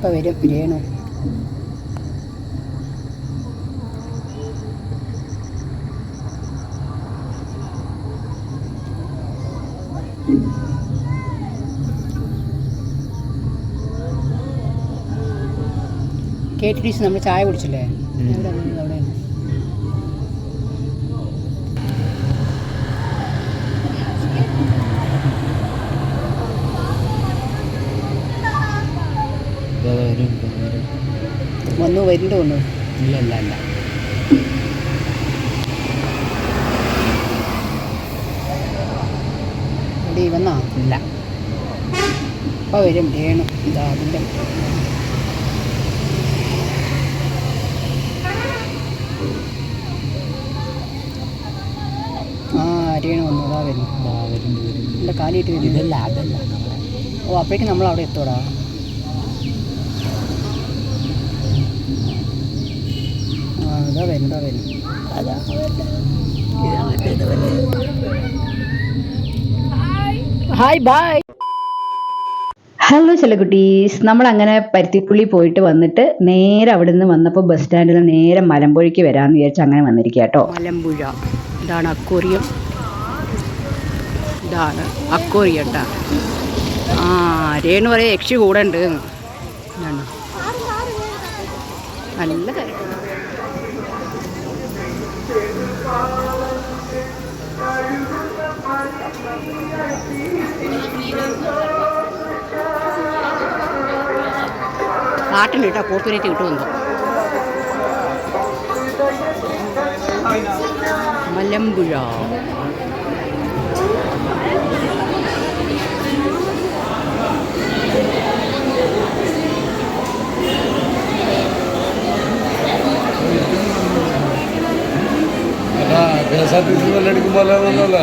ഇപ്പം വരും Renu K T D C നമ്മൾ ചായ കുടിച്ചില്ലേ എവിടെ അവിടെ വരും വരും വന്നു വരുന്നുണ്ട് ഇല്ല ഇല്ല ഇല്ല. വന്നാ? ഇല്ല. ഇപ്പോൾ വരും. വേണം. ഇതാ അതിന്റെ ആ രേണു വന്നു. അതാ കാലിയിട്ട് ഇതല്ല അതല്ല. ഓ അപ്പോഴേക്കും നമ്മൾ അവിടെ എത്തോടാ ആ ഇതാ വരുന്നു ഇതാ വരുന്നു അതാ. ഹായ് ബായ് ഹലോ നമ്മൾ നമ്മളങ്ങനെ പരുത്തിപ്പുള്ളി പോയിട്ട് വന്നിട്ട് നേരെ അവിടെ നിന്ന് വന്നപ്പോൾ ബസ് സ്റ്റാൻഡിൽ നേരെ മലമ്പുഴയ്ക്ക് വരാമെന്ന് വിചാരിച്ച് അങ്ങനെ വന്നിരിക്കുക കേട്ടോ മലമ്പുഴ. ഇതാണ് അക്കോറിയം ഇതാണ് അക്കോറിയം കേട്ടോ ആ രേണു പറയാ യക്ഷി കൂടെ ഉണ്ട്. നല്ല തിരക്ക്. மாட்டணுட்டா போக்குவரத்து விட்டு வந்தோம் மலம்புழா பேசாதீங்க நடிக்கும் போல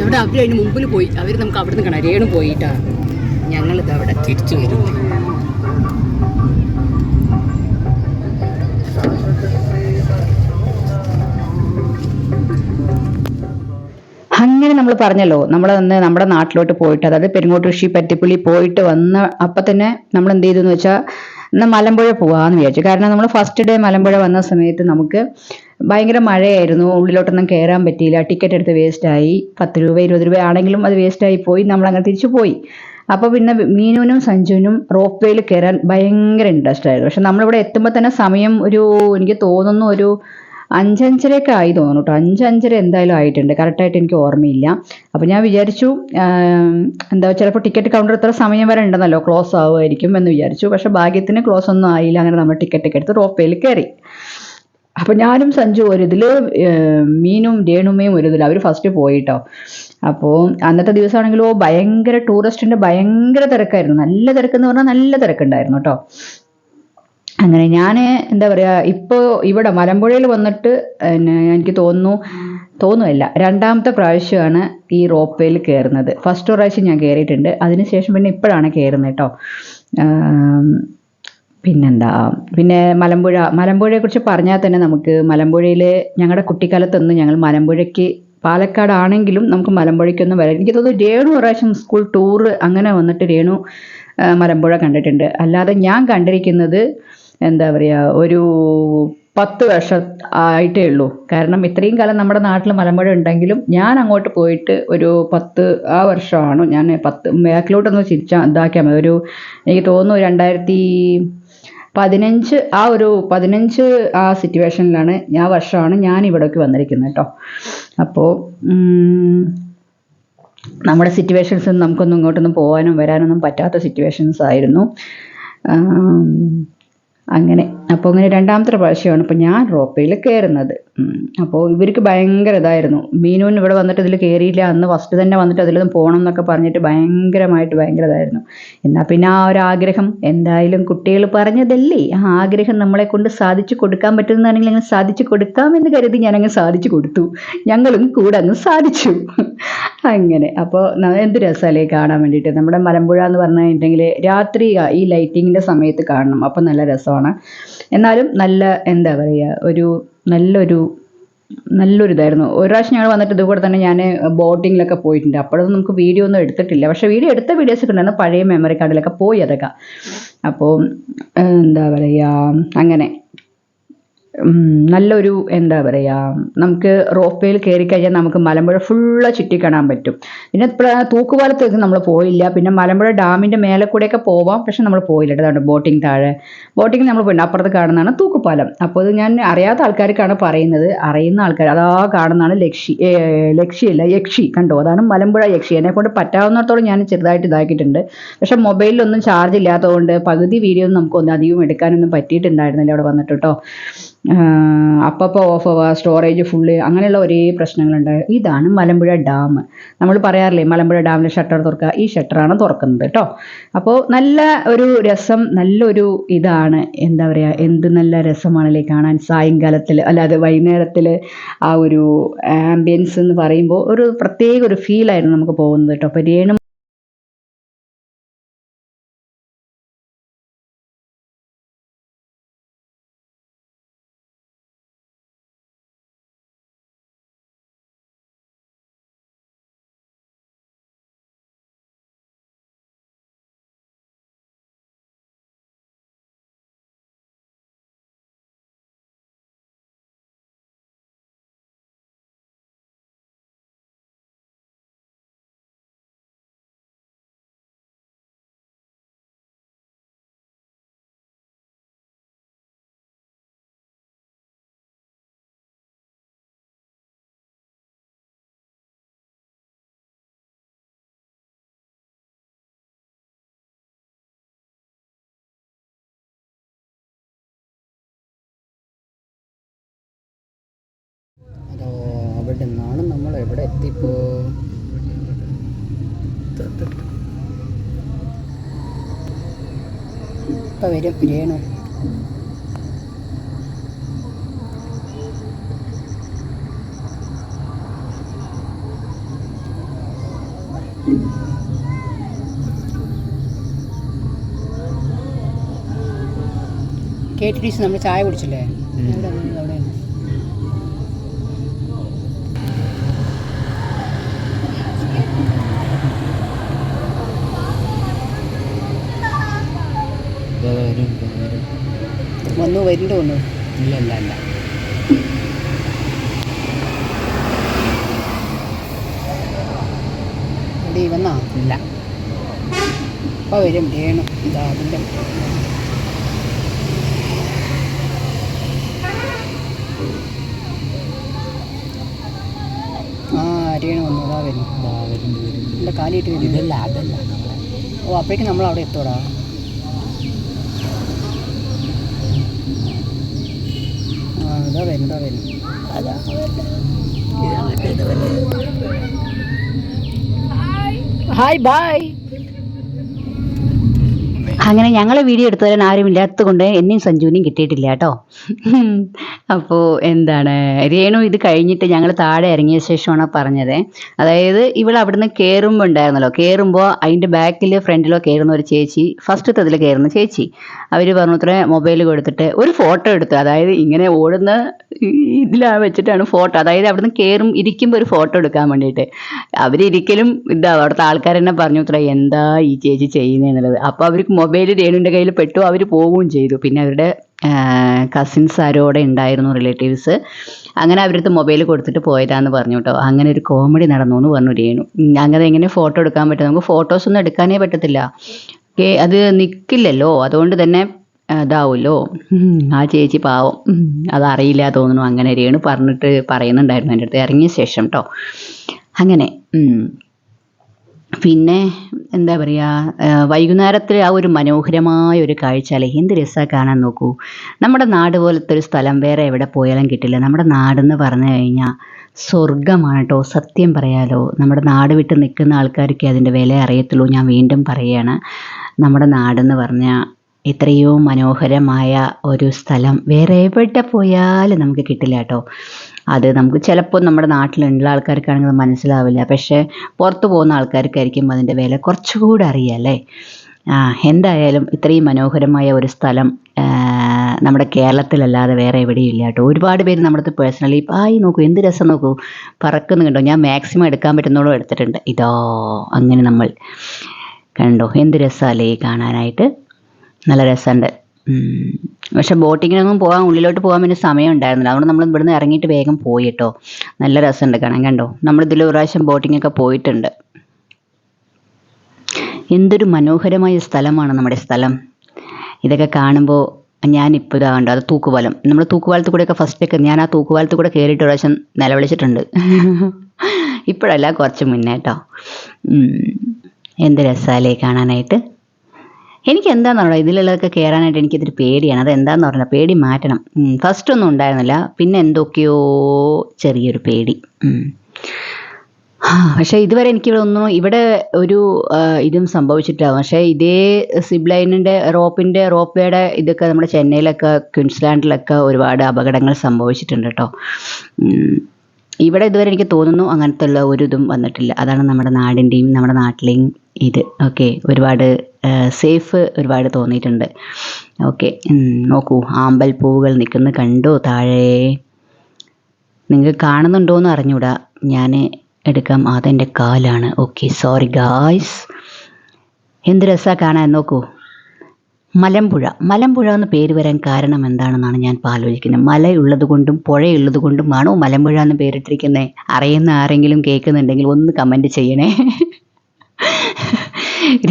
ഇവിടെ അവർ അതിന് മുമ്പിൽ പോയി. അവർ നമുക്ക് അവിടെ നിന്ന് കാണാം. രേണു പോയിട്ടാ. ഞങ്ങളിത് അവിടെ തിരിച്ചു വരും അങ്ങനെ നമ്മൾ പറഞ്ഞല്ലോ നമ്മൾ അന്ന് നമ്മുടെ നാട്ടിലോട്ട് പോയിട്ട് അതായത് പെരുങ്ങോട്ടുഷി പറ്റിപ്പുള്ളി പോയിട്ട് വന്ന അപ്പം തന്നെ നമ്മൾ എന്ത് ചെയ്തു എന്ന് വെച്ചാൽ എന്നാൽ മലമ്പുഴ പോവാന്ന് വിചാരിച്ചു. കാരണം നമ്മൾ ഫസ്റ്റ് ഡേ മലമ്പുഴ വന്ന സമയത്ത് നമുക്ക് ഭയങ്കര മഴയായിരുന്നു. ഉള്ളിലോട്ടൊന്നും കയറാൻ പറ്റിയില്ല. ടിക്കറ്റ് എടുത്ത് വേസ്റ്റായി പത്ത് രൂപ ഇരുപത് രൂപ ആണെങ്കിലും അത് വേസ്റ്റായി പോയി. നമ്മൾ അങ്ങനെ തിരിച്ചു പോയി. അപ്പോൾ പിന്നെ മീനുവിനും സഞ്ജുവിനും റോപ്പ് വേയിൽ കയറാൻ ഭയങ്കര ഇൻട്രസ്റ്റ് ആയിരുന്നു. പക്ഷെ നമ്മളിവിടെ എത്തുമ്പോൾ തന്നെ സമയം ഒരു എനിക്ക് തോന്നുന്നു ഒരു അഞ്ചഞ്ചരയൊക്കെ ആയി തോന്നുന്നു കേട്ടോ അഞ്ചഞ്ചര എന്തായാലും ആയിട്ടുണ്ട്. കറക്റ്റായിട്ട് എനിക്ക് ഓർമ്മയില്ല. അപ്പോൾ ഞാൻ വിചാരിച്ചു എന്താ ചിലപ്പോൾ ടിക്കറ്റ് കൗണ്ടർ ഇത്ര സമയം വരെ ഉണ്ടെന്നല്ലോ ക്ലോസ് ആവുമായിരിക്കും എന്ന് വിചാരിച്ചു. പക്ഷേ ഭാഗ്യത്തിന് ക്ലോസ് ഒന്നും ആയില്ല. അങ്ങനെ നമ്മൾ ടിക്കറ്റൊക്കെ എടുത്ത് റോപ്പ് വേയിൽ കയറി അപ്പോൾ ഞാനും സഞ്ജു ഒരിതിൽ മീനും രേണുമയും ഒരിതിൽ അവർ ഫസ്റ്റ് പോയിട്ടോ. അപ്പോൾ അന്നത്തെ ദിവസമാണെങ്കിലോ ഭയങ്കര ടൂറിസ്റ്റിന്റെ ഭയങ്കര തിരക്കായിരുന്നു. നല്ല തിരക്കെന്ന് പറഞ്ഞാൽ നല്ല തിരക്കുണ്ടായിരുന്നു കേട്ടോ അങ്ങനെ ഞാൻ എന്താ പറയുക ഇപ്പോൾ ഇവിടെ മലമ്പുഴയിൽ വന്നിട്ട് എനിക്ക് തോന്നുന്നു തോന്നുമല്ല രണ്ടാമത്തെ പ്രാവശ്യമാണ് ഈ റോപ്പ് വേയിൽ കയറുന്നത്. ഫസ്റ്റ് പ്രാവശ്യം ഞാൻ കയറിയിട്ടുണ്ട്. അതിനുശേഷം പിന്നെ ഇപ്പോഴാണ് കയറുന്നത് കേട്ടോ പിന്നെന്താ? പിന്നെ മലമ്പുഴ മലമ്പുഴയെക്കുറിച്ച് പറഞ്ഞാൽ തന്നെ നമുക്ക് മലമ്പുഴയിൽ ഞങ്ങളുടെ കുട്ടിക്കാലത്തൊന്ന് ഞങ്ങൾ മലമ്പുഴയ്ക്ക് പാലക്കാടാണെങ്കിലും നമുക്ക് മലമ്പുഴയ്ക്കൊന്നും വരാം എനിക്ക് തോന്നുന്നു രേണു പ്രാവശ്യം സ്കൂൾ ടൂറ് അങ്ങനെ വന്നിട്ട് രേണു മലമ്പുഴ കണ്ടിട്ടുണ്ട്. അല്ലാതെ ഞാൻ കണ്ടിരിക്കുന്നത് എന്താ പറയുക ഒരു പത്ത് വർഷം ആയിട്ടേ ഉള്ളൂ. കാരണം ഇത്രയും കാലം നമ്മുടെ നാട്ടിൽ മലമ്പുഴ ഉണ്ടെങ്കിലും ഞാൻ അങ്ങോട്ട് പോയിട്ട് ഒരു പത്ത് ആ വർഷമാണ് ഞാൻ പത്ത് ബാക്കിലോട്ടൊന്ന് ചിരിച്ചാൽ ഇതാക്കിയാൽ മതി. ഒരു എനിക്ക് തോന്നുന്നു രണ്ടായിരത്തി പതിനഞ്ച് ആ ഒരു പതിനഞ്ച് ആ സിറ്റുവേഷനിലാണ് ഞാൻ വർഷമാണ് ഞാൻ ഇവിടേക്ക് വന്നിരിക്കുന്നത് കേട്ടോ അപ്പോൾ നമ്മുടെ സിറ്റുവേഷൻസ് നമുക്കൊന്നും ഇങ്ങോട്ടൊന്നും പോകാനും വരാനൊന്നും പറ്റാത്ത സിറ്റുവേഷൻസ് ആയിരുന്നു. അങ്ങനെ. അപ്പോൾ അങ്ങനെ രണ്ടാമത്തെ പ്രാവശ്യമാണ് ഇപ്പോൾ ഞാൻ റോപ്പയിൽ കയറുന്നത് അപ്പോൾ ഇവർക്ക് ഭയങ്കര ഇതായിരുന്നു. മീനുവിന് ഇവിടെ വന്നിട്ട് ഇതിൽ കയറിയില്ല അന്ന് ഫസ്റ്റ് തന്നെ വന്നിട്ട് അതിലൊന്നും പോകണം എന്നൊക്കെ പറഞ്ഞിട്ട് ഭയങ്കരമായിട്ട് ഭയങ്കര ഇതായിരുന്നു. എന്നാൽ പിന്നെ ആ ഒരു ആഗ്രഹം എന്തായാലും കുട്ടികൾ പറഞ്ഞതല്ലേ ആ ആഗ്രഹം നമ്മളെ കൊണ്ട് സാധിച്ചു കൊടുക്കാൻ പറ്റുന്നതാണെങ്കിൽ അങ്ങനെ സാധിച്ചു കൊടുക്കാമെന്ന് കരുതി ഞാനങ്ങ് സാധിച്ചു കൊടുത്തു. ഞങ്ങളും കൂടെ അങ്ങ് സാധിച്ചു. അങ്ങനെ. അപ്പോൾ എന്ത് രസമല്ലേ കാണാൻ വേണ്ടിയിട്ട്. നമ്മുടെ മലമ്പുഴ എന്ന് പറഞ്ഞിട്ടുണ്ടെങ്കിൽ രാത്രി ഈ ലൈറ്റിങ്ങിന്റെ സമയത്ത് കാണണം. അപ്പോൾ നല്ല രസമാണ്. എന്നാലും നല്ല എന്താ പറയുക ഒരു നല്ലൊരു നല്ലൊരു ഇതായിരുന്നു ഒരു പ്രാവശ്യം ഞങ്ങൾ വന്നിട്ട് ഇതുപോലെ തന്നെ ഞാൻ ബോട്ടിങ്ങിലൊക്കെ പോയിട്ടുണ്ട്. അപ്പോഴൊന്നും നമുക്ക് വീഡിയോ ഒന്നും എടുത്തിട്ടില്ല. പക്ഷേ വീഡിയോ എടുത്ത വീഡിയോസ് ഒക്കെ ഉണ്ടായിരുന്നു. പഴയ മെമ്മറി കാർഡിലൊക്കെ പോയി അതൊക്കെ. അപ്പോൾ എന്താ പറയുക അങ്ങനെ. നല്ലൊരു എന്താ പറയുക നമുക്ക് റോപ്പയിൽ കയറി കഴിഞ്ഞാൽ നമുക്ക് മലമ്പുഴ ഫുള്ള് ചുറ്റി കാണാൻ പറ്റും. പിന്നെ തൂക്കുപാലത്തേക്ക് നമ്മൾ പോയില്ല. പിന്നെ മലമ്പുഴ ഡാമിന്റെ മേലെ കൂടെയൊക്കെ പോവാം. പക്ഷെ നമ്മൾ പോയില്ല അതുകൊണ്ട് ബോട്ടിംഗ് താഴെ. ബോട്ടിംഗ് നമ്മൾ പോയിട്ടുണ്ട് അപ്പുറത്ത് കാണുന്നതാണ് തൂക്കുപാലം. അപ്പോൾ ഇത് ഞാൻ അറിയാത്ത ആൾക്കാർക്കാണ് പറയുന്നത്. അറിയുന്ന ആൾക്കാർ അതാ കാണുന്നതാണ് ലക്ഷി ലക്ഷിയല്ല യക്ഷി. കണ്ടോ? അതാണ് മലമ്പുഴ യക്ഷി. എന്നെ കൊണ്ട് പറ്റാവുന്നിടത്തോളം ഞാൻ ചെറുതായിട്ട് ഇതാക്കിയിട്ടുണ്ട്. പക്ഷെ മൊബൈലിലൊന്നും ചാർജ് ഇല്ലാത്തതുകൊണ്ട് പകുതി വീഡിയോ ഒന്നും നമുക്കൊന്നും അധികം എടുക്കാനൊന്നും പറ്റിയിട്ടുണ്ടായിരുന്നില്ല അവിടെ വന്നിട്ട് കേട്ടോ. അപ്പപ്പോൾ ഓഫ് ആവുക സ്റ്റോറേജ് ഫുള്ള് അങ്ങനെയുള്ള ഒരേ പ്രശ്നങ്ങളുണ്ട്. ഇതാണ് മലമ്പുഴ ഡാം നമ്മൾ പറയാറില്ലേ മലമ്പുഴ ഡാമിലെ ഷട്ടർ തുറക്കുക. ഈ ഷട്ടറാണ് തുറക്കുന്നത് കേട്ടോ അപ്പോൾ നല്ല ഒരു രസം നല്ലൊരു ഇതാണ്. എന്താ പറയുക എന്ത് നല്ല രസമാണല്ലേ കാണാൻ സായങ്കാലത്തിൽ അല്ലാതെ വൈകുന്നേരത്തിൽ ആ ഒരു ആംബിയൻസ് എന്ന് പറയുമ്പോൾ ഒരു പ്രത്യേക ഒരു ഫീലായിരുന്നു നമുക്ക് പോകുന്നത് കേട്ടോ അപ്പോൾ രേണു അവിടെ നിന്നാണ് നമ്മൾ എവിടെ എത്തിപ്പോ? ഇപ്പൊ വരും രേണു. കേട്ടിട്ട് നമ്മൾ ചായ കുടിച്ചില്ലേ അവിടെയാണ് ഇതാ വരും ഇതാ വരും വരുന്നുണ്ട് തോന്നുന്നു ഇല്ല ഇല്ല ഇല്ല. വന്നാ ഇല്ല. അപ്പോൾ വരും. രേണു ഇതാ അതിന്റെ ആ രേണു വന്നു അതാ വരും എന്റെ കാലിയിട്ട് വരുന്നു. ഇതല്ല അതല്ല. ഓ അപ്പോഴേക്കും നമ്മൾ അവിടെ എത്തോടാ ആ ഇതാ വരുന്നു ഇതാ വരുന്നു അതാ ഇതാ മറ്റേത് ഹായ് ബായ് അങ്ങനെ ഞങ്ങളെ വീഡിയോ എടുത്തു തരാൻ ആരും ഇല്ലാത്തത് കൊണ്ട് എന്നെയും സഞ്ജുവിനെയും കിട്ടിയിട്ടില്ല കേട്ടോ. അപ്പോൾ എന്താണ് രേണു ഇത് കഴിഞ്ഞിട്ട് ഞങ്ങൾ താഴെ ഇറങ്ങിയ ശേഷമാണ് പറഞ്ഞത്. അതായത് ഇവൾ അവിടുന്ന് കയറുമ്പോൾ ഉണ്ടായിരുന്നല്ലോ. കയറുമ്പോൾ അതിന്റെ ബാക്കിൽ ഫ്രണ്ടിലോ കയറുന്ന ഒരു ചേച്ചി ഫസ്റ്റ് അതിൽ കയറുന്ന ചേച്ചി. അവർ പറഞ്ഞു മൊബൈൽ കൊടുത്തിട്ട് ഒരു ഫോട്ടോ എടുത്തു. അതായത് ഇങ്ങനെ ഓടുന്ന ഇതിലാണ് വെച്ചിട്ടാണ് ഫോട്ടോ അതായത് അവിടുന്ന് കയറും ഇരിക്കുമ്പോൾ ഒരു ഫോട്ടോ എടുക്കാൻ വേണ്ടിയിട്ട്. അവരിരിക്കലും ഇതാ അവിടുത്തെ ആൾക്കാർ തന്നെ പറഞ്ഞു ഇത്ര എന്താ ഈ ചേച്ചി ചെയ്യുന്നതെന്നുള്ളത് അപ്പോൾ അവർക്ക് മൊബൈൽ രേണുവിന്റെ കയ്യിൽ പെട്ടു അവർ പോവുകയും ചെയ്തു. പിന്നെ അവരുടെ കസിൻസ് ആരോടെ ഉണ്ടായിരുന്നു റിലേറ്റീവ്സ് അങ്ങനെ അവരടുത്ത് മൊബൈൽ കൊടുത്തിട്ട് പോയതാന്ന് പറഞ്ഞു കേട്ടോ അങ്ങനെ ഒരു കോമഡി നടന്നു എന്ന് പറഞ്ഞു രേണു. അങ്ങനെ എങ്ങനെ ഫോട്ടോ എടുക്കാൻ പറ്റും? നമുക്ക് ഫോട്ടോസ് ഒന്നും എടുക്കാനേ പറ്റത്തില്ല. അത് നിൽക്കില്ലല്ലോ അതുകൊണ്ട് തന്നെ ഇതാവുമല്ലോ ആ ചേച്ചി പാവം. അതറിയില്ല തോന്നുന്നു. അങ്ങനെ രേണു പറഞ്ഞിട്ട് പറയുന്നുണ്ടായിരുന്നു എന്റെ അടുത്ത്. ഇറങ്ങിയ ശേഷം കേട്ടോ അങ്ങനെ. പിന്നെ എന്താ പറയുക വൈകുന്നേരത്തിൽ ആ ഒരു മനോഹരമായ ഒരു കാഴ്ച അല്ലേ? എന്ത് രസമാണ് കാണാൻ നോക്കൂ. നമ്മുടെ നാട് പോലത്തെ ഒരു സ്ഥലം വേറെ എവിടെ പോയാലും കിട്ടില്ല. നമ്മുടെ നാടെന്ന് പറഞ്ഞു കഴിഞ്ഞാൽ സ്വർഗമാണ് കേട്ടോ. സത്യം പറയാലോ നമ്മുടെ നാട് വിട്ട് നിൽക്കുന്ന ആൾക്കാർക്ക് അതിന്റെ വില അറിയത്തുള്ളൂ. ഞാൻ വീണ്ടും പറയുകയാണ് നമ്മുടെ നാടെന്ന് പറഞ്ഞാൽ എത്രയോ മനോഹരമായ ഒരു സ്ഥലം വേറെ എവിടെ പോയാലും നമുക്ക് കിട്ടില്ല കേട്ടോ. അത് നമുക്ക് ചിലപ്പോൾ നമ്മുടെ നാട്ടിലുള്ള ആൾക്കാർക്കാണെങ്കിൽ മനസ്സിലാവില്ല. പക്ഷേ പുറത്തു പോകുന്ന ആൾക്കാർക്കായിരിക്കും അതിന്റെ വില കുറച്ചുകൂടി അറിയാമല്ലേ എന്തായാലും ഇത്രയും മനോഹരമായ ഒരു സ്ഥലം നമ്മുടെ കേരളത്തിലല്ലാതെ വേറെ എവിടെയും ഇല്ല കേട്ടോ. ഒരുപാട് പേര് നമ്മുടെ അടുത്ത് പേഴ്സണലി ആയി നോക്കൂ എന്ത് രസം നോക്കൂ? പറക്കുന്നു കണ്ടോ ഞാൻ മാക്സിമം എടുക്കാൻ പറ്റുന്നോളം എടുത്തിട്ടുണ്ട്. ഇതോ അങ്ങനെ നമ്മൾ കണ്ടോ? എന്ത് രസമല്ലേ കാണാനായിട്ട്. നല്ല രസമുണ്ട്. പക്ഷെ ബോട്ടിങ്ങിനൊന്നും പോകാൻ ഉള്ളിലോട്ട് പോകാൻ പിന്നെ സമയം ഉണ്ടായിരുന്നില്ല അതുകൊണ്ട് നമ്മൾ ഇവിടുന്ന് ഇറങ്ങിയിട്ട് വേഗം പോയി കേട്ടോ നല്ല രസമുണ്ട് കാണാൻ കണ്ടോ? നമ്മൾ ഇതിൽ ഒരു പ്രാവശ്യം ബോട്ടിംഗ് ഒക്കെ പോയിട്ടുണ്ട്. എന്തൊരു മനോഹരമായ സ്ഥലമാണ് നമ്മുടെ സ്ഥലം. ഇതൊക്കെ കാണുമ്പോൾ ഞാനിപ്പോൾ ഇതാ കണ്ടോ അത് തൂക്കുപാലം. നമ്മൾ തൂക്കുപാലത്ത് കൂടെയൊക്കെ ഫസ്റ്റൊക്കെ ഞാൻ ആ തൂക്കുപാലത്ത് കൂടെ കയറിയിട്ട് പ്രാവശ്യം നിലവിളിച്ചിട്ടുണ്ട്. ഇപ്പോഴല്ല കുറച്ച് മുന്നേട്ടോ എന്ത് രസമല്ലേ കാണാനായിട്ട്. എനിക്ക് പറഞ്ഞാൽ ഇതിലുള്ളതൊക്കെ കയറാനായിട്ട് എനിക്കിതൊരു പേടിയാണ്. അത് എന്താന്ന് പറഞ്ഞാൽ പേടി മാറ്റണം. ഫസ്റ്റ് ഒന്നും ഉണ്ടായിരുന്നില്ല. പിന്നെ എന്തൊക്കെയോ ചെറിയൊരു പേടി. പക്ഷേ ഇതുവരെ എനിക്കിവിടെ ഒന്നും ഇവിടെ ഒരു ഇതും സംഭവിച്ചിട്ടില്ല. പക്ഷേ ഇതേ സിബ് ലൈനിന്റെ റോപ്പിന്റെ റോപ്പ് വേയുടെ ഇതൊക്കെ നമ്മുടെ ചെന്നൈയിലൊക്കെ ക്വിൻസ്ലാൻഡിലൊക്കെ ഒരുപാട് അപകടങ്ങൾ സംഭവിച്ചിട്ടുണ്ട് കേട്ടോ. ഇവിടെ ഇതുവരെ എനിക്ക് തോന്നുന്നു അങ്ങനത്തെ ഉള്ള ഒരു ഇതും വന്നിട്ടില്ല. അതാണ് നമ്മുടെ നാടിന്റെയും നമ്മുടെ നാട്ടിലെയും ഇത്. ഓക്കെ ഒരുപാട് സേഫ് ഒരുപാട് തോന്നിയിട്ടുണ്ട്. ഓക്കെ നോക്കൂ ആമ്പൽ പൂവുകൾ നിൽക്കുന്ന കണ്ടോ താഴെ? നിങ്ങൾക്ക് കാണുന്നുണ്ടോ എന്ന് അറിഞ്ഞൂടാ. ഞാൻ എടുക്കാം. അതെന്റെ കാലാണ്. ഓക്കെ സോറി ഗായ്സ് എന്ത് രസമാണ് കാണാൻ? നോക്കൂ. മലമ്പുഴ. മലമ്പുഴ എന്ന് പേര് വരാൻ കാരണം എന്താണെന്നാണ് ഞാൻ ആലോചിക്കുന്നത്. മലയുള്ളത് കൊണ്ടും പുഴയുള്ളത് കൊണ്ടുമാണോ മലമ്പുഴ എന്ന് പേരിട്ടിരിക്കുന്നത് അറിയുന്ന ആരെങ്കിലും കേൾക്കുന്നുണ്ടെങ്കിൽ ഒന്ന് കമന്റ് ചെയ്യണേ.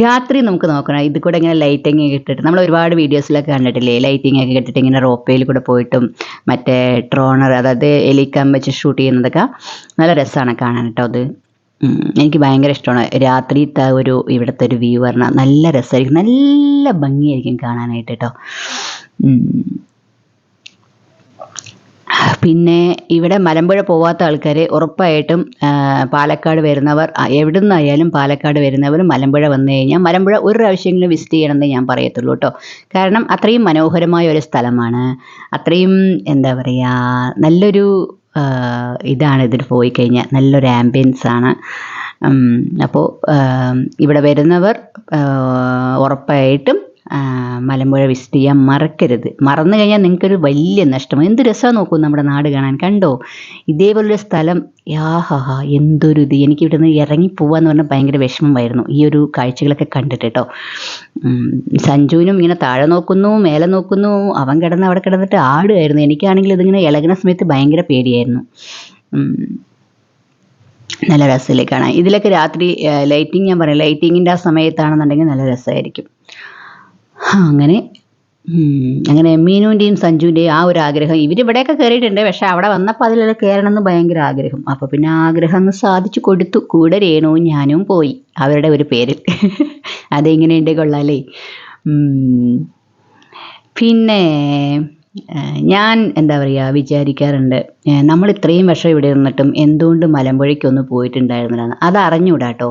രാത്രി നമുക്ക് നോക്കണം. ഇത് കൂടെ ഇങ്ങനെ ലൈറ്റിംഗ് ഒക്കെ ഇട്ടിട്ട്. നമ്മൾ ഒരുപാട് വീഡിയോസിലൊക്കെ കണ്ടിട്ടില്ലേ? ലൈറ്റിംഗ് ഒക്കെ ഇട്ടിട്ട് ഇങ്ങനെ റോപ്പയിൽ കൂടെ പോയിട്ടും മറ്റേ ട്രോണർ അതായത് എലിക്കാൻ വെച്ച് ഷൂട്ട് ചെയ്യുന്നതൊക്കെ നല്ല രസമാണ് കാണാൻ കേട്ടോ അത്. എനിക്ക് ഭയങ്കര ഇഷ്ടമാണ്. രാത്രിത്തെ ഒരു ഇവിടുത്തെ ഒരു വ്യൂ പറഞ്ഞാൽ നല്ല രസമായിരിക്കും നല്ല ഭംഗിയായിരിക്കും കാണാനായിട്ട് കേട്ടോ പിന്നെ ഇവിടെ മലമ്പുഴ പോവാത്ത ആൾക്കാർ ഉറപ്പായിട്ടും പാലക്കാട് വരുന്നവർ എവിടെ എവിടുന്നായാലും പാലക്കാട് വരുന്നവർ മലമ്പുഴ വന്നു കഴിഞ്ഞാൽ മലമ്പുഴ ഒരു പ്രാവശ്യമെങ്കിലും വിസിറ്റ് ചെയ്യണമെന്ന് ഞാൻ പറയത്തുള്ളൂ കേട്ടോ കാരണം അത്രയും മനോഹരമായ ഒരു സ്ഥലമാണ്. അത്രയും എന്താ പറയുക നല്ലൊരു ഇതാണ് ഇതിൽ പോയി കഴിഞ്ഞാൽ നല്ലൊരു ആംബിയൻസ് ആണ്. അപ്പോൾ ഇവിടെ വരുന്നവർ ഉറപ്പായിട്ടും മലമ്പുഴ വിസിറ്റ് ചെയ്യാൻ മറക്കരുത്. മറന്നു കഴിഞ്ഞാൽ നിങ്ങൾക്കൊരു വലിയ നഷ്ടമാണ് എന്ത് രസമാണ് നോക്കൂ നമ്മുടെ നാട് കാണാൻ. കണ്ടോ? ഇതേപോലൊരു സ്ഥലം. യാഹാ എന്തൊരു ഇത്. എനിക്ക് ഇവിടെ നിന്ന് ഇറങ്ങി പോവാന്ന് പറഞ്ഞാൽ ഭയങ്കര വിഷമമായിരുന്നു. ഈ ഒരു കാഴ്ചകളൊക്കെ കണ്ടിട്ട് കേട്ടോ സഞ്ജുവിനും ഇങ്ങനെ താഴെ നോക്കുന്നു മേലെ നോക്കുന്നു. അവൻ കിടന്ന് അവിടെ കിടന്നിട്ട് ആടുമായിരുന്നു എനിക്കാണെങ്കിൽ ഇതിങ്ങനെ ഇളകുന്ന സമയത്ത് ഭയങ്കര പേടിയായിരുന്നു. നല്ല രസമല്ലേ കാണാം ഇതിലൊക്കെ രാത്രി ലൈറ്റിംഗ് ഞാൻ പറയാം. ലൈറ്റിങ്ങിന്റെ ആ സമയത്താണെന്നുണ്ടെങ്കിൽ നല്ല രസമായിരിക്കും. അങ്ങനെ. അങ്ങനെ മീനുവിന്റെയും സഞ്ജുവിന്റെയും ആ ഒരു ആഗ്രഹം. ഇവരിവിടെയൊക്കെ കയറിയിട്ടുണ്ട് പക്ഷെ അവിടെ വന്നപ്പോൾ അതിലെല്ലാം കയറണം എന്ന് ഭയങ്കര ആഗ്രഹം. അപ്പോൾ പിന്നെ ആഗ്രഹം സാധിച്ചു കൊടുത്തു. കൂടെ രേണുവും ഞാനും പോയി അവരുടെ ഒരു പേരിൽ. അതെങ്ങനെയുണ്ട് കൊള്ളാലേ. പിന്നെ ഞാൻ എന്താ പറയുക വിചാരിക്കാറുണ്ട്. നമ്മൾ ഇത്രയും വർഷം ഇവിടെ നിന്നിട്ടും എന്തുകൊണ്ട് മലമ്പുഴയ്ക്കൊന്ന് പോയിട്ടുണ്ടായിരുന്നില്ല അത് അറിഞ്ഞൂടാ കേട്ടോ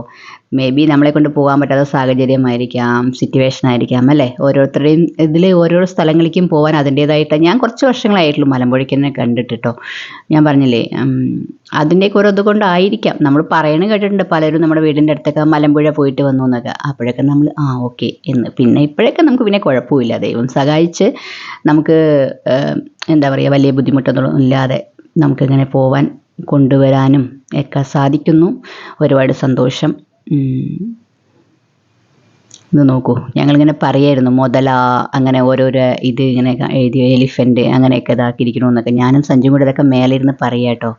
മേ ബി നമ്മളെ കൊണ്ട് പോകാൻ പറ്റാത്ത സാഹചര്യമായിരിക്കാം സിറ്റുവേഷൻ ആയിരിക്കാം അല്ലേ? ഓരോരുത്തരുടെയും ഇതിൽ ഓരോ സ്ഥലങ്ങളിലേക്കും പോകാൻ അതിന്റേതായിട്ട് ഞാൻ കുറച്ച് വർഷങ്ങളായിട്ടുള്ളൂ മലമ്പുഴയ്ക്ക് തന്നെ കണ്ടിട്ട് കേട്ടോ ഞാൻ പറഞ്ഞില്ലേ അതിന്റെയൊക്കെ ഓരോ ഇതുകൊണ്ടായിരിക്കാം. നമ്മൾ പറയണ കേട്ടിട്ടുണ്ട് പലരും നമ്മുടെ വീടിന്റെ അടുത്തൊക്കെ മലമ്പുഴ പോയിട്ട് വന്നു എന്നൊക്കെ. അപ്പോഴൊക്കെ നമ്മൾ ആ ഓക്കെ എന്ന്. പിന്നെ ഇപ്പോഴൊക്കെ നമുക്ക് പിന്നെ കുഴപ്പമില്ല. ദൈവം സഹായിച്ച് നമുക്ക് എന്താ പറയുക വലിയ ബുദ്ധിമുട്ടൊന്നും ഇല്ലാതെ നമുക്കിങ്ങനെ പോവാൻ കൊണ്ടുവരാനും ഒക്കെ സാധിക്കുന്നു. ഒരുപാട് സന്തോഷം. ഇത് നോക്കൂ. ഞങ്ങളിങ്ങനെ പറയായിരുന്നു മുതല അങ്ങനെ ഓരോരോ ഇത് ഇങ്ങനെ എഴുതി എലിഫന്റ് അങ്ങനെയൊക്കെ ഇതാക്കിയിരിക്കണു എന്നൊക്കെ. ഞാനും സഞ്ജു കൂടെ ഇതൊക്കെ മേലെ ഇരുന്ന് പറയാട്ടോ.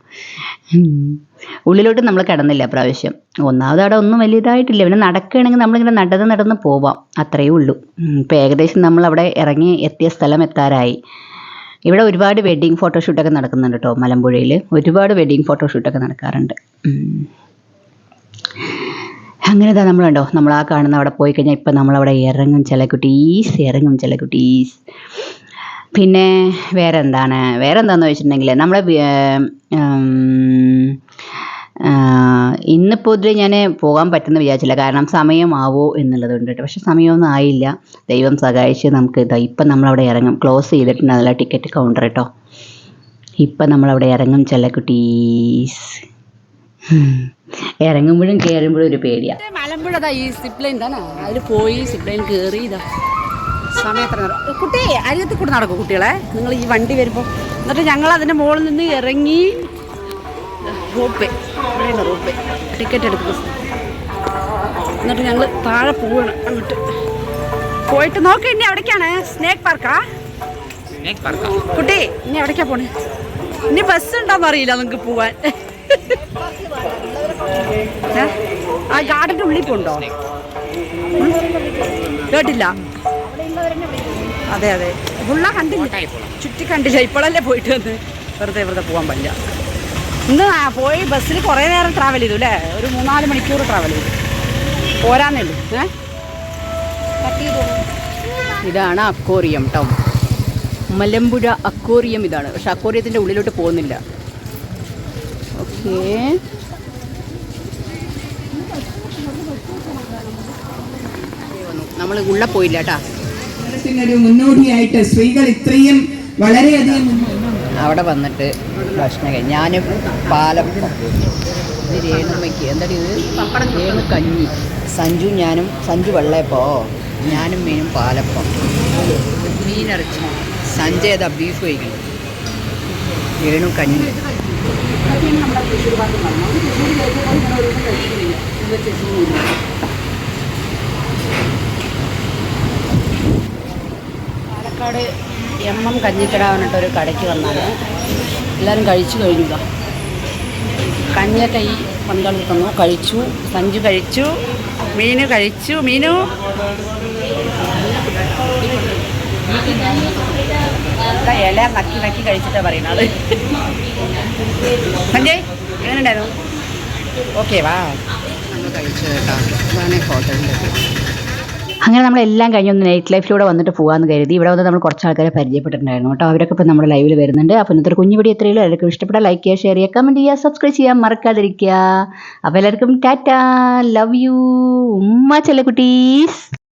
ഉള്ളിലോട്ട് നമ്മൾ കിടന്നില്ല പ്രാവശ്യം ഒന്നാമത് അവിടെ ഒന്നും വലിയ ഇതായിട്ടില്ല. പിന്നെ നടക്കുകയാണെങ്കിൽ നമ്മളിങ്ങനെ നടന്ന് നടന്ന് പോവാം. അത്രയേ ഉള്ളൂ. ഇപ്പം ഏകദേശം നമ്മൾ അവിടെ ഇറങ്ങി എത്തിയ സ്ഥലം എത്താറായി. ഇവിടെ ഒരുപാട് വെഡ്ഡിങ് ഫോട്ടോഷൂട്ടൊക്കെ നടക്കുന്നുണ്ട് കേട്ടോ മലമ്പുഴയിൽ ഒരുപാട് വെഡ്ഡിങ് ഫോട്ടോഷൂട്ടൊക്കെ നടക്കാറുണ്ട്. അങ്ങനെ ഇതാ നമ്മളുണ്ടോ? നമ്മൾ ആ കാണുന്ന അവിടെ പോയി കഴിഞ്ഞാൽ ഇപ്പം നമ്മളവിടെ ഇറങ്ങും ചില കുട്ടീസ് ഇറങ്ങും ചില കുട്ടീസ് പിന്നെ വേറെ എന്താണ് വേറെ എന്താണെന്ന് വെച്ചിട്ടുണ്ടെങ്കിൽ നമ്മളെ ഇന്നിപ്പോൾ ഇതിൽ ഞാൻ പോകാൻ പറ്റുമെന്ന് വിചാരിച്ചില്ല. കാരണം സമയമാവോ എന്നുള്ളത് കൊണ്ട് കേട്ടോ പക്ഷെ സമയമൊന്നും ആയില്ല. ദൈവം സഹായിച്ച് നമുക്ക് ഇതാ ഇപ്പം നമ്മളവിടെ ഇറങ്ങും. ക്ലോസ് ചെയ്തിട്ടുണ്ട് അതല്ല ടിക്കറ്റ് കൗണ്ടർ കേട്ടോ. ഇപ്പം നമ്മളവിടെ ഇറങ്ങും ചില കുട്ടീസ് ഇറങ്ങുമ്പോഴും കയറുമ്പോഴും ഒരു പേടിയാ. മലമ്പുഴ ഈ സിപ്ലൈൻ തന്നെ. താനാ അതിൽ പോയി സിപ്ലൈൻ കേറി കയറി ഇതാ സമയത്ര കുട്ടി അരിയത്ത് കൂടെ നടക്കും കുട്ടികളെ. നിങ്ങൾ ഈ വണ്ടി വരുമ്പോൾ എന്നിട്ട് ഞങ്ങൾ അതിന്റെ മുകളിൽ നിന്ന് ഇറങ്ങി റോപ്പേ റോപ്പേ ടിക്കറ്റ് എടുക്കും എന്നിട്ട് ഞങ്ങൾ താഴെ പോവാണ് അങ്ങോട്ട്. പോയിട്ട് നോക്കി ഇനി എവിടേക്കാണ് സ്നേക്ക് പാർക്കാ കുട്ടി ഇനി എവിടേക്കാ പോണേ. ഇനി ബസ് ഉണ്ടോന്ന് അറിയില്ല നിങ്ങൾക്ക് പോവാൻ? ആ ഗാർഡന്റെ ഉള്ളിൽ പോണ്ടോ? കേട്ടില്ല. അതെ അതെ. ഫുള്ള കണ്ടില്ല. ചുറ്റി കണ്ടില്ല. ഇപ്പോഴല്ലേ പോയിട്ട് വന്ന് വെറുതെ വെറുതെ പോകാൻ പറ്റില്ല. ഇന്ന് പോയി ബസ്സിൽ കുറേ നേരം ട്രാവൽ ചെയ്തു അല്ലേ? ഒരു മൂന്നാൽ മണിക്കൂർ ട്രാവൽ ചെയ്തു. പോരാന്നേ ഉള്ളൂ. ഇതാണ് അക്കോറിയം കേട്ടോ മലമ്പുഴ അക്കോറിയം ഇതാണ്. പക്ഷെ അക്കോറിയത്തിന്റെ ഉള്ളിലോട്ട് പോകുന്നില്ല. ഓക്കേ. നമ്മൾ ഉള്ള പോയില്ല കേട്ടാ മുന്നോടിയായിട്ട് സ്ത്രീകൾ ഇത്രയും വളരെയധികം അവിടെ വന്നിട്ട് ഭക്ഷണം കഴി ഞാനും പാലപ്പം ഇത് രേണുമ്മയ്ക്ക് എന്താ ഇത്? രേണു കഞ്ഞി. സഞ്ജു ഞാനും സഞ്ജു വെള്ളയപ്പോ? ഞാനും മീനും പാലപ്പം. മീനിറച്ചി. സഞ്ജയ് അതാ ബീഫ് കഴിക്കണം? രേണു കഞ്ഞി. പാലക്കാട് എം എം കഞ്ഞിക്കട പറഞ്ഞിട്ട് ഒരു കടയ്ക്ക് വന്നാൽ എല്ലാവരും കഴിച്ചു കഴിഞ്ഞു ഇതാ. കഞ്ഞിയൊക്കെ ഈ പന്തളം തന്നു. കഴിച്ചു. സഞ്ചു കഴിച്ചു. മീന് കഴിച്ചു. മീനു. ഇല നക്കി നക്കി കഴിച്ചിട്ടാ പറയുന്നത് സഞ്ജയ് എങ്ങനെയുണ്ടായിരുന്നു? ഓക്കെ വാ. നമ്മൾ കഴിച്ചു കേട്ടോ ഹോട്ടലിന്റെ അങ്ങനെ നമ്മളെല്ലാം കഴിഞ്ഞ് ഒന്ന് നൈറ്റ് ലൈഫിലൂടെ വന്നിട്ട് പോകാമെന്ന് കരുതി. ഇവിടെ വന്ന് നമ്മൾ കുറച്ച് ആൾക്കാരെ പരിചയപ്പെട്ടിട്ടുണ്ടായിരുന്നു കേട്ടോ. അവരൊക്കെ ഇപ്പോൾ നമ്മുടെ ലൈവിൽ വരുന്നുണ്ട്. അപ്പോൾ ഇന്നത്തെ ഒരു കുഞ്ഞു എത്രയുള്ളൂ എല്ലാവർക്കും ഇഷ്ടപ്പെട്ട ലൈക്ക് ചെയ്യുക ഷെയർ ചെയ്യുക കമന്റ് ചെയ്യുക സബ്സ്ക്രൈബ് ചെയ്യാൻ മറക്കാതിരിക്കുക. അപ്പോൾ എല്ലാവർക്കും ടാറ്റാ. ലവ് യു ഉമ്മ ചെല്ലക്കുട്ടീസ്.